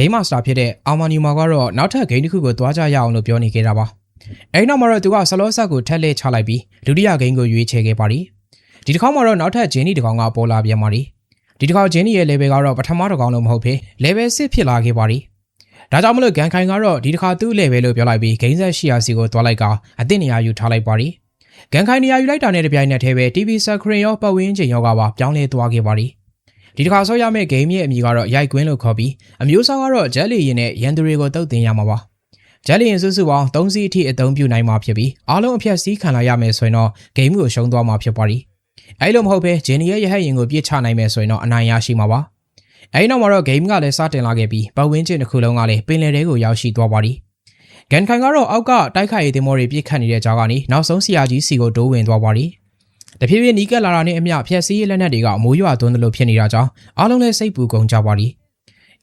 ဂိမ်းမာစတာဖြစ်တဲ့အာမာနီမာကတော့နောက်ထပ်ဂိမ်းတစ်ခုကိုသွားကြရအောင်လို့ပြောနေခဲ့တာပါအဲဒီနောက်မှာတော့သူကဆလော့ဆက်ကိုထက်လက်ချလိုက်ပြီးဒုတိယဂိမ်းကိုရွေးချယ်ခဲ့ပါတယ်ဒီတစ်ခေါက်မှာတော့နောက်ထပ်ဂျင်းနီတစ်ကောင်ကပေါ်လာပြန်ပါတယ်ဒီတစ်ခေါက်ဂျင်းနီရဲ့ level ကတော့ပထမတစ်ကောင်လုံးမဟုတ်ဘဲ level 6ဖြစ်လာခဲ့ပါတယ်ဒါကြောင့်မလို့ဂန်ခိုင်ကတော့ဒီတစ်ခါသူ့ level လို့ပြောလိုက်ပြီးဂိမ်းဆက်ရှိရာစီကိုသွားလိုက်ကအသင့်နေရာယူထားလိုက်ပါတယ်ဂန်ခိုင်နေရာယူလိုက်တာနဲ့တပြိုင်နက်တည်းပဲ TV screen ရောပတ်ဝန်းကျင်ရောကပါပြောင်းလဲသွားခဲ့ပါတယ် ဒီတစ်ခါဆော့ရမယ့်ဂိမ်းရဲ့အမည်ကတော့ရိုက်ကွင်းလို့ခေါ်ပြီးအမျိုးအစားကတော့ဂျက်လီရင်နဲ့ရန်သူတွေကိုတုတ်တင်ရမှာပါဂျက်လီရင်စုစုပေါင်း3စီးအထိအသုံးပြုနိုင်မှာဖြစ်ပြီးအားလုံးအဖြတ်စီးခံလာရမယ်ဆိုရင်တော့ဂိမ်းကိုရှုံးသွားမှာဖြစ်ပါတယ်အဲ့လိုမဟုတ်ဘဲဂျင်နီရဲ့ရဟတ်ရင်ကိုပြစ်ချနိုင်မယ်ဆိုရင်တော့အနိုင်ရရှိမှာပါအဲဒီနောက်မှာတော့ game ကလည်းစတင်လာခဲ့ပြီးပတ်ဝန်းကျင်တစ်ခုလုံးကလည်းပင်လယ်ထဲကိုရောက်ရှိသွားပါသည်ဂန်ခိုင်ကတော့အောက်ကတိုက်ခိုက်ရေးတင်မောတွေပြစ်ခတ်နေတဲ့ကြားကနေနောက်ဆုံးဆီယာကြီးစီကိုတိုးဝင်သွားပါသည် တဖြည်းဖြည်းနီးကပ်လာတာနဲ့အမျှဖျက်ဆီးရေးလက်နက်တွေကမိုးရွာသွန်းသလိုဖြစ်နေတာကြောင့်အားလုံးလည်းစိတ်ပူကုန်ကြပါသည်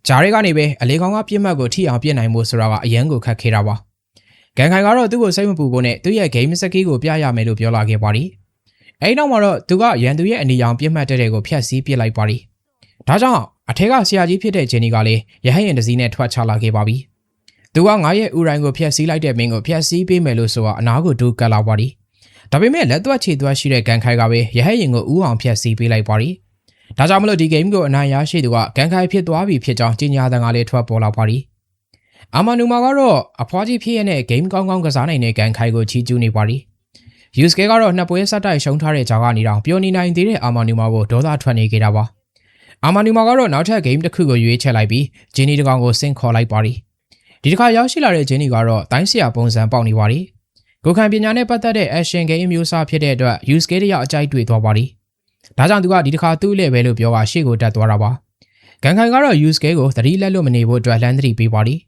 ဂျားတွေကနေပဲအလေးကောင်ကပြစ်မှတ်ကိုထိအောင်ပြစ်နိုင်မှုဆိုတာကအရန်ကိုခက်ခဲတာပါဂန်ခိုင်ကတော့သူ့ကိုစိတ်မပူဖို့နဲ့သူ့ရဲ့ game စကီးကိုပြရမယ်လို့ပြောလာခဲ့ပါသည်အဲဒီနောက်မှာတော့သူကရန်သူရဲ့အနေရောင်ပြစ်မှတ်တဲ့တဲ့ကိုဖျက်ဆီးပစ်လိုက်ပါသည်ဒါကြောင့်အထက်ကဆရာကြီးဖြစ်တဲ့ဂျင်နီကလည်းရဟယင်တစည်းနဲ့ထွက်ချလာခဲ့ပါပြီ။သူကငါရဲ့ဥရိုင်းကိုဖျက်ဆီးလိုက်တဲ့မင်းကိုဖျက်ဆီးပေးမယ်လို့ဆိုတော့အနာကိုဒူးကတ်လာပါသည်။ ဒါပေမဲ့လက်သွက်ချေသွက်ရှိတဲ့ကန်ခိုင်ကပဲရဟယင်ကိုဥအောင်ဖျက်ဆီးပေးလိုက်ပါသည်။ဒါကြောင့်မလို့ဒီ game ကိုအနိုင်ရရှိသူကကန်ခိုင်ဖြစ်သွားပြီဖြစ်ကြောင်းကြေညာတဲ့ငါလေးထွက်ပေါ်လာပါသည်။အာမနူမာကတော့အဖွားကြီးဖြစ်ရတဲ့ game ကောင်းကောင်းကစားနိုင်တဲ့ကန်ခိုင်ကိုချီးကျူးနေပါသည်။ Yusuke ကတော့နှစ်ပွဲဆက်တိုက်ရှုံးထားတဲ့ကြားကနေတော့ပျော်နေနိုင်သေးတဲ့အာမနူမာကိုဒေါသထွက်နေကြတာပါ။အာမာနီမာကတော့နောက်ထပ် game တစ်ခုကိုရွေးချယ်လိုက်ပြီးဂျင်းနီတကောင်ကိုဆင့်ခေါ်လိုက်ပါသည်ဒီတစ်ခါရောက်ရှိလာတဲ့ဂျင်းနီကတော့တိုင်းဆရာပုံစံပေါက်နေပါသည် ကိုခံပညာနဲ့ပတ်သက်တဲ့ action game မျိုးစားဖြစ်တဲ့အတွက် use case တရအကြိုက်တွေ့သွားပါသည်ဒါကြောင့်သူကဒီတစ်ခါသူ့လေပဲလို့ပြောကရှေ့ကိုတက်သွားတာပါဂန်ခိုင်ကတော့ use case ကိုသတိလက်လို့မနေဖို့အတွက်လမ်းသတိပေးပါသည်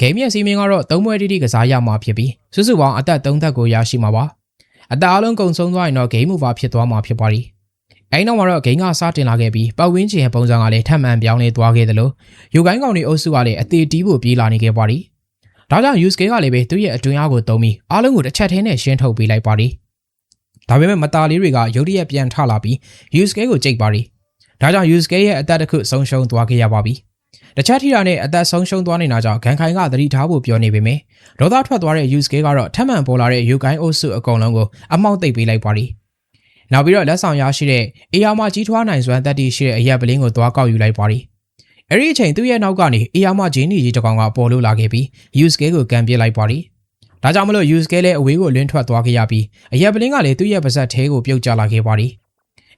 ဂိမ်းရဲ့စီမင်းကတော့သုံးပွဲတိတိကစားရမှာဖြစ်ပြီးစုစုပေါင်းအသက်၃သက်ကိုရရှိမှာပါအသက်အလုံးကုန်ဆုံးသွားရင်တော့ game over ဖြစ်သွားမှာဖြစ်ပါသည်အဲဒီနောက်မှာတော့ဂိမ်းကစတင်လာခဲ့ပြီးပတ်ဝန်းကျင်ရဲ့ပုံစံကလည်းထပ်မံပြောင်းလဲသွားခဲ့သလိုယူကိုင်းကောင်တွေအုပ်စုကလည်းအသေးတီးဖို့ပြေးလာနေခဲ့ပါသည်။ ဒါကြောင့် use case ကလည်းပဲသူ့ရဲ့အတွင်းအားကိုသုံးပြီးအားလုံးကိုတစ်ချက်တည်းနဲ့ရှင်းထုတ်ပေးလိုက်ပါသည်။ဒါပေမဲ့မသားလေးတွေကရုတ်တရက်ပြန်ထလာပြီး use case ကိုကြိတ်ပါသည်။ဒါကြောင့် use case ရဲ့အသက်တစ်ခုဆုံးရှုံးသွားခဲ့ရပါပြီ။တခြားထိတာနဲ့အသက်ဆုံးရှုံးသွားနေတာကြောင့်ဂန်ခိုင်ကသတိထားဖို့ပြောနေပေမဲ့ဒေါသထွက်သွားတဲ့ use case ကတော့ထပ်မံပေါ်လာတဲ့ယူကိုင်းအုပ်စုအကုန်လုံးကိုအမောက်သိပ်ပေးလိုက်ပါသည်။နောက်ပြီးတော့လက်ဆောင်ရရှိတဲ့အေယာမကြီးထွားနိုင်စွမ်းတက်တီရှိတဲ့အရက်ပလင်းကိုသွားကောက်ယူလိုက်ပါသည် အဲ့ဒီအချိန်သူ့ရဲ့နောက်ကနေအေယာမဂျင်းနီကြီးတစ်ကောင်ကပေါ်လို့လာခဲ့ပြီး use scale ကိုကန်ပစ်လိုက်ပါသည်ဒါကြောင့်မလို့ use scale လည်းအဝေးကိုလွင့်ထွက်သွားခဲ့ရပြီးအရက်ပလင်းကလည်းသူ့ရဲ့ပါဇက်သေးကိုပြုတ်ကျလာခဲ့ပါသည်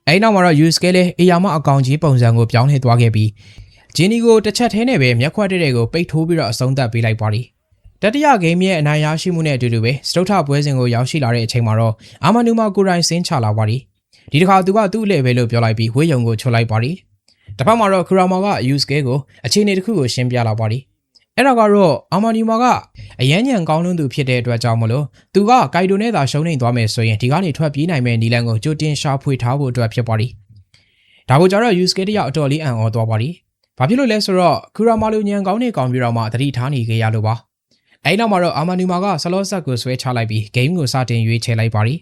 အဲဒီနောက်မှာတော့ use scale လည်းအေယာမအကောင်ကြီးပုံစံကိုပြောင်းလဲသွားခဲ့ပြီးဂျင်းနီကိုတစ်ချက်သေးနဲ့ပဲမျက်ခွက်တဲ့တဲ့ကိုပိတ်ထိုးပြီးတော့အဆုံးသတ်ပေးလိုက်ပါသည်တတိယဂိမ်းရဲ့အနိုင်ရရှိမှုနဲ့အတူတူပဲစတုထပွဲစဉ်ကိုရောက်ရှိလာတဲ့အချိန်မှာတော့အာမနူမာကိုရိုင်းစင်းချလာပါသည်ဒီတစ်ခါသူကသူ့အလဲပဲလို့ပြောလိုက်ပြီးဝေးယုံကိုချွတ်လိုက်ပါသည် တစ်ဖက်မှာတော့ခရာမာက use case ကိုအခြေအနေတစ်ခုကိုရှင်းပြလာပါသည်အဲ့ဒါကတော့အာမာနီမာကအရန်ညံကောင်းလွန်းသူဖြစ်တဲ့အတွက်ကြောင့်မလို့သူကကိုက်ဒိုနဲ့သာရှုံးနေသွားမယ်ဆိုရင်ဒီကနေထွက်ပြေးနိုင်မယ့်နီလန်ကိုကြိုတင်ရှာဖွေထားဖို့အတွက်ဖြစ်ပါသည်ဒါကိုကြတော့ use case တရအတော်လေးအံ့ဩသွားပါသည်ဘာဖြစ်လို့လဲဆိုတော့ခရာမာလိုညံကောင်းနေကောင်ပြီးတော့မှသတိထားနေကြရလို့ပါအဲ့နောက်မှာတော့အာမာနီမာကဆလော့ဆက်ကိုဆွဲချလိုက်ပြီး game ကိုစတင်ရွေးချယ်လိုက်ပါသည်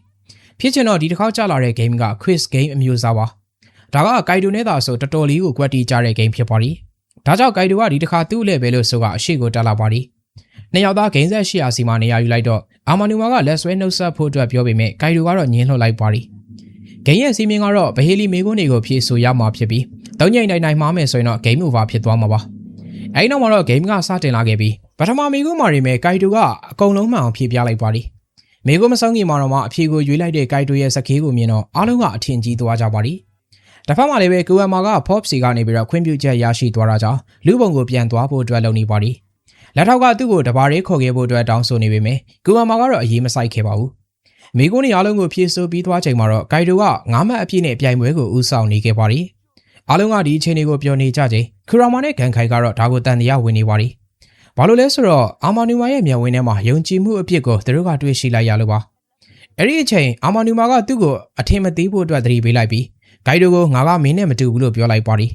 ဖြစ်ချင်တော့ဒီတစ်ခေါက်ကြာလာတဲ့ game က quiz game အမျိုးအစားပါ ဒါကဂိုင်ဒိုနဲ့သာဆိုတော်တော်လေးကိုကွက်တီကြတဲ့ game ဖြစ်ပါသည်ဒါကြောင့်ဂိုင်ဒိုကဒီတစ်ခါသူ့လဲပဲလို့ဆိုကအရှိကိုတက်လာပါသည်နှစ်ယောက်သားဂိမ်းဆက်ရှိရာစီမှာနေရာယူလိုက်တော့အာမနူမာကလက်ဆွဲနှုတ်ဆက်ဖို့အတွက်ပြောပေမဲ့ဂိုင်ဒိုကတော့ညင်းလှုပ်လိုက်ပါသည်ဂိမ်းရဲ့စီမင်းကတော့ဘဟေလီမေကွန်းတွေကိုဖြည့်ဆိုရမှာဖြစ်ပြီးသုံးညိမ်နိုင်နိုင်မှားမယ်ဆိုရင်တော့ game over ဖြစ်သွားမှာပါအဲဒီနောက်မှာတော့ game ကစတင်လာခဲ့ပြီးပထမမေကွန်းမှာနေမဲ့ဂိုင်ဒိုကအကုန်လုံးမှအောင်ဖြည့်ပြလိုက်ပါသည်မေကိုမဆောင်ခင်မှာတော့မှအဖြေကိုရွေးလိုက်တဲ့ကိုက်တိုရဲ့စကေးကိုမြင်တော့အားလုံးကအထင်ကြီးသွားကြပါသည်။ တစ်ဖက်မှာလည်းပဲကူအမာက Pop စီကနေပြီးတော့ခွင့်ပြုချက်ရရှိသွားတာကြောင့်လူပုံကိုပြန်သွားဖို့အတွက်လုပ်နေပါသည်။လက်ထောက်ကသူ့ကိုတဘာရေးခေါ်ခဲ့ဖို့အတွက်တောင်းဆိုနေပေမဲ့ကူအမာကတော့အရေးမဆိုင်ခဲ့ပါဘူး။မေကိုနေအားလုံးကိုဖြည့်ဆို့ပြီးသွားချိန်မှာတော့ကိုက်တိုကငါးမှတ်အပြည့်နဲ့ပြိုင်ပွဲကိုဦးဆောင်နေခဲ့ပါသည်။အားလုံးကဒီအချိန်တွေကိုပြောနေကြချိန်ခူရာမာနဲ့ဂန်ခိုင်ကတော့ဒါကိုတန်တရားဝင်နေပါသည်။ဘာလို့လဲဆိုတော့အာမာနူမာရဲ့မျက်ဝန်းထဲမှာယုံကြည်မှုအဖြစ်ကိုသူတို့ကတွေ့ရှိလိုက်ရလို့ပါအဲ့ဒီအချိန်အာမာနူမာကသူ့ကိုအထင်မသေးဖို့အတွက်သတိပေးလိုက်ပြီး ဂိုက်ဒိုကိုငါကမင်းနဲ့မတူဘူးလို့ပြောလိုက်ပါသည်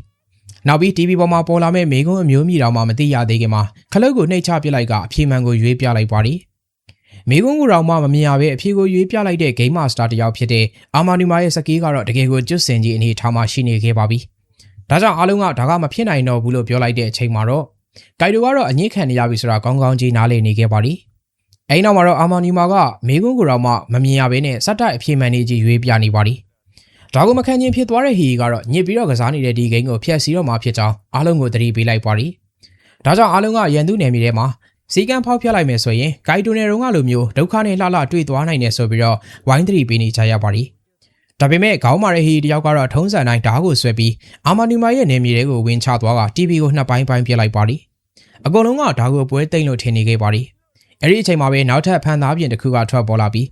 နောက်ပြီး TV ပေါ်မှာပေါ်လာမဲ့မေကွန်းအမျိုးမြည်တော်မှမသိရသေးခင်မှာခလုတ်ကိုနှိပ်ချပစ်လိုက်ကအဖြေမှန်ကိုရွေးပြလိုက်ပါသည်မေကွန်းကိုတော့မှမမြင်ရပဲအဖြေကိုရွေးပြလိုက်တဲ့ Game Master တယောက်ဖြစ်တဲ့အာမာနူမာရဲ့စကီးကတော့တကယ်ကိုကျွတ်စင်ကြီးအနေထားမှရှိနေခဲ့ပါပြီဒါကြောင့်အားလုံးကဒါကမဖြစ်နိုင်တော့ဘူးလို့ပြောလိုက်တဲ့အချိန်မှာတော့ဂိုင်ဒိုကတော့အညစ်ခံနေရပြီဆိုတာကောင်းကောင်းကြီးနားလည်နေခဲ့ပါသည်။အဲဒီနောက်မှာတော့အာမာနီမာကမေကွန်းကိုတော့မှမမြင်ရဘဲနဲ့စက်တိုက်အပြေမှန်နေကြီးရွေးပြနေပါသည်။ ဒါကိုမခံချင်းဖြစ်သွားတဲ့ဟီကတော့ညစ်ပြီးတော့ကစားနေတဲ့ဒီဂိမ်းကိုဖျက်ဆီးတော့မှဖြစ်ကြောင်းအားလုံးကိုသတိပေးလိုက်ပါသည်။ဒါကြောင့်အားလုံးကရန်သူနယ်မြေထဲမှာစီကံဖောက်ဖျက်လိုက်မယ်ဆိုရင်ဂိုင်ဒိုနယ်တုန်းကလိုမျိုးဒုက္ခနဲ့လှလှတွေ့သွားနိုင်တယ်ဆိုပြီးတော့ဝိုင်းသတိပေးနေကြရပါသည်။ဒါပေမဲ့ခေါင်းမာတဲ့ဟီတယောက်ကတော့ထုံးစံတိုင်းဓာတ်ကိုဆွဲပြီးအာမာနီမာရဲ့နယ်မြေတွေကိုဝင်ချသွားက TV ကိုနှစ်ပိုင်းပိုင်းပြစ်လိုက်ပါသည်။အကုန်လုံးကဓာတ်ကိုပွဲသိမ့်လို့ထင်နေခဲ့ပါသည်။အဲ့ဒီအချိန်မှာပဲနောက်ထပ်ဖန်သားပြင်တစ်ခုကထွက်ပေါ်လာပြီး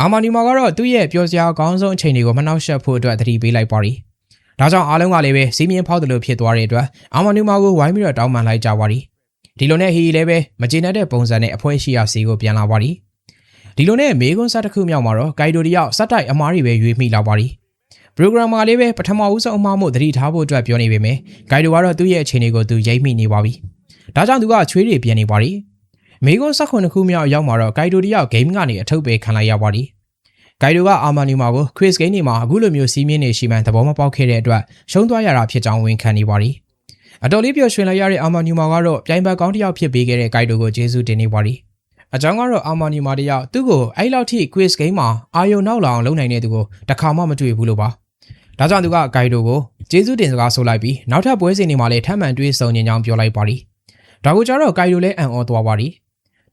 အာမာနီမာကတော့သူ့ရဲ့ပြောစရာအကောင်းဆုံးအချိန်တွေကိုမနှောက်ယှက်ဖို့အတွက်သတိပေးလိုက်ပါသည်။ဒါကြောင့်အားလုံးကလည်းပဲစီးမြင်ဖောက်တယ်လို့ဖြစ်သွားတဲ့အတွက်အာမာနီမာကိုဝိုင်းပြီးတော့တောင်းပန်လိုက်ကြပါသည်။ဒီလိုနဲ့ဟီလည်းပဲမကျေနပ်တဲ့ပုံစံနဲ့အဖွဲရှိရာစီကိုပြန်လာပါသည်။ဒီလိုနဲ့မေကွန်းဆက်တစ်ခုမြောက်မှာတော့ဂိုင်ဒိုတယောက်စက်တိုက်အမားတွေပဲရွေးမိလာပါသည်။ပရိုဂရမ်မာလေးပဲပထမဦးဆုံးအမှားမှုသတိထားဖို့အတွက်ပြောနေပေမယ့်ဂိုင်ဒိုကတော့သူ့ရဲ့အခြေအနေကိုသူရိပ်မိနေပါပြီ။ဒါကြောင့်သူကချွေးတွေပြန်နေပါလိ။ မေကွန်း၁9ခုမြောက်ရောက်မှာတော့ဂိုင်ဒိုတယောက်ဂိမ်းကနေအထုပ်ပဲခံလိုက်ရပါလိ။ဂိုင်ဒိုကအာမာနီမာကိုခရစ်ဂိမ်းနေမှာအခုလိုမျိုးစီးမြင့်နေရှိမှန်သဘောမပေါက်ခဲ့တဲ့အတွက်ရှုံးသွားရတာဖြစ်ကြောင်းဝန်ခံနေပါလိ။အတော်လေးပျော်ရွှင်လိုက်ရတဲ့အာမာနီမာကတော့ပြိုင်ဘက်ကောင်းတစ်ယောက်ဖြစ်ပေးခဲ့တဲ့ဂိုင်ဒိုကိုကျေးဇူးတင်နေပါလိ။အကြောင်းကတော့အာမာနီမာတယောက်သူ့ကိုအဲ့လောက်ထိ quiz game မှာအာယုံနောက်လောင်လုပ်နိုင်တဲ့သူကိုတစ်ခါမှမတွေ့ဘူးလို့ပါ။ဒါကြောင့်သူကဂိုင်ဒိုကိုကျေးဇူးတင်စကားဆိုလိုက်ပြီးနောက်ထပ်ပွဲစဉ်တွေမှာလည်းထပ်မံတွေ့ဆုံနေကြောင်းပြောလိုက်ပါလိ။ဒါကိုကြတော့ဂိုင်ဒိုလည်းအံ့ဩသွားပါလိ။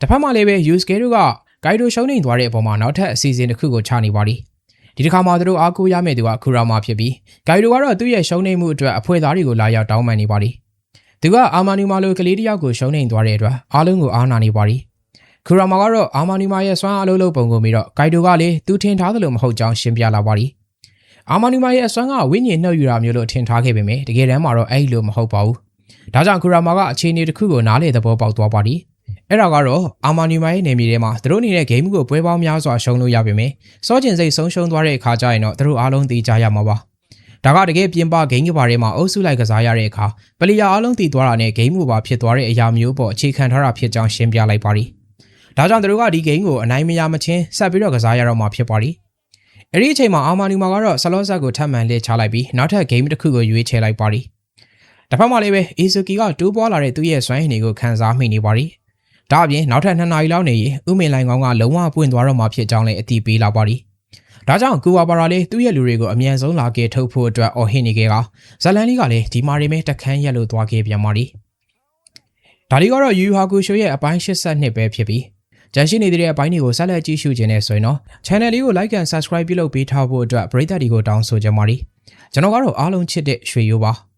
တစ်ဖက်မှာလည်းပဲ Yusuke တို့ကဂိုင်ဒိုရှုံးနေသွားတဲ့အပေါ်မှာနောက်ထပ်အစီအစဉ်တစ်ခုကိုချနေပါလိ။ဒီတစ်ခါမှသူတို့အားကိုးရမယ့်သူကခူရာမာဖြစ်ပြီးဂိုင်ဒိုကတော့သူ့ရဲ့ရှုံးနေမှုအတွက်အဖွဲ့သားတွေကိုလာရောက်တောင်းပန်နေပါလိ။သူကအာမာနီမာလိုကလေးတစ်ယောက်ကိုရှုံးနေသွားတဲ့အတွက်အားလုံးကိုအားနာနေပါလိ။ခူရာမာကတော့အာမာနီမာရဲ့စွမ်းအားလုံးလုံးပုံကိုပြီးတော့ဂိုင်ဒိုကလည်းသူထင်ထားသလိုမဟုတ်ကြောင်းရှင်းပြလာပါလိ။အာမာနီမာရဲ့အစွမ်းကဝိညာဉ်နှုတ်ယူတာမျိုးလို့ထင်ထားခဲ့ပေမယ့်တကယ်တမ်းမှာတော့အဲ့လိုမဟုတ်ပါဘူး။ဒါကြောင့်ခူရာမာကအခြေအနေတစ်ခုကိုနားလေသဘောပေါက်သွားပါလိ။ အဲ့ဒါကတော့အာမာနီမာရဲ့နေမြေထဲမှာသူတို့နေတဲ့ဂိမ်းကိုပွဲပေါင်းများစွာရှုံးလို့ရပေမယ့်စောကျင်စိတ်ဆုံးရှုံးသွားတဲ့အခါကျရင်တော့သူတို့အားလုံးသိကြရမှာပါ။ဒါကတကယ်ပြင်ပဂိမ်းကပါထဲမှာအုပ်စုလိုက်ကစားရတဲ့အခါပလီယာအားလုံးတည်သွားတာနဲ့ဂိမ်းမူပါဖြစ်သွားတဲ့အရာမျိုးပေါ်အခြေခံထားတာဖြစ်ကြောင်းရှင်းပြလိုက်ပါလိ။ဒါကြောင့်သူတို့ကဒီဂိမ်းကိုအနိုင်မရမချင်းဆက်ပြီးတော့ကစားရတော့မှာဖြစ်ပါလိ။အဲ့ဒီအချိန်မှာအာမာနီမာကတော့ဆလော့ဆက်ကိုထပ်မံလက်ချလိုက်ပြီးနောက်ထပ်ဂိမ်းတစ်ခုကိုရွေးချယ်လိုက်ပါလိ။တစ်ဖက်မှာလည်းပဲအီဇူကီကတိုးပွားလာတဲ့သူ့ရဲ့စွမ်းရည်တွေကိုခန်းစားမိနေပါလိ။ ဒါအပြင်နောက်ထပ်2နာရီလောက်နေရင်ဥမင်လိုင်ကောင်ကလုံးဝပွင့်သွားတော့မှာဖြစ်ကြောင်းလည်းအတိပေးလာပါလိ။ဒါကြောင့်ကူဝါပါရာလေးသူ့ရဲ့လူတွေကိုအမြန်ဆုံးလာကဲထုတ်ဖို့အတွက်အော်ဟစ်နေခဲ့ကဇလန်လေးကလည်းဒီမာရီမဲတခန်းရက်လို့သွားခဲ့ပြန်ပါလိ။ဒါလီကတော့ယူဟာကူရှိုရဲ့အပိုင်း82ပဲဖြစ်ပြီးကြန့်ရှိနေတဲ့အပိုင်းတွေကိုဆက်လက်ကြည့်ရှုခြင်းနဲ့ဆိုရင်တော့ channel လေးကို like and subscribe ပြုလုပ်ပေးထားဖို့အတွက်ပရိသတ်တွေကိုတောင်းဆိုကြပါလိ။ကျွန်တော်ကတော့အားလုံးချစ်တဲ့ရွှေရိုးပါ။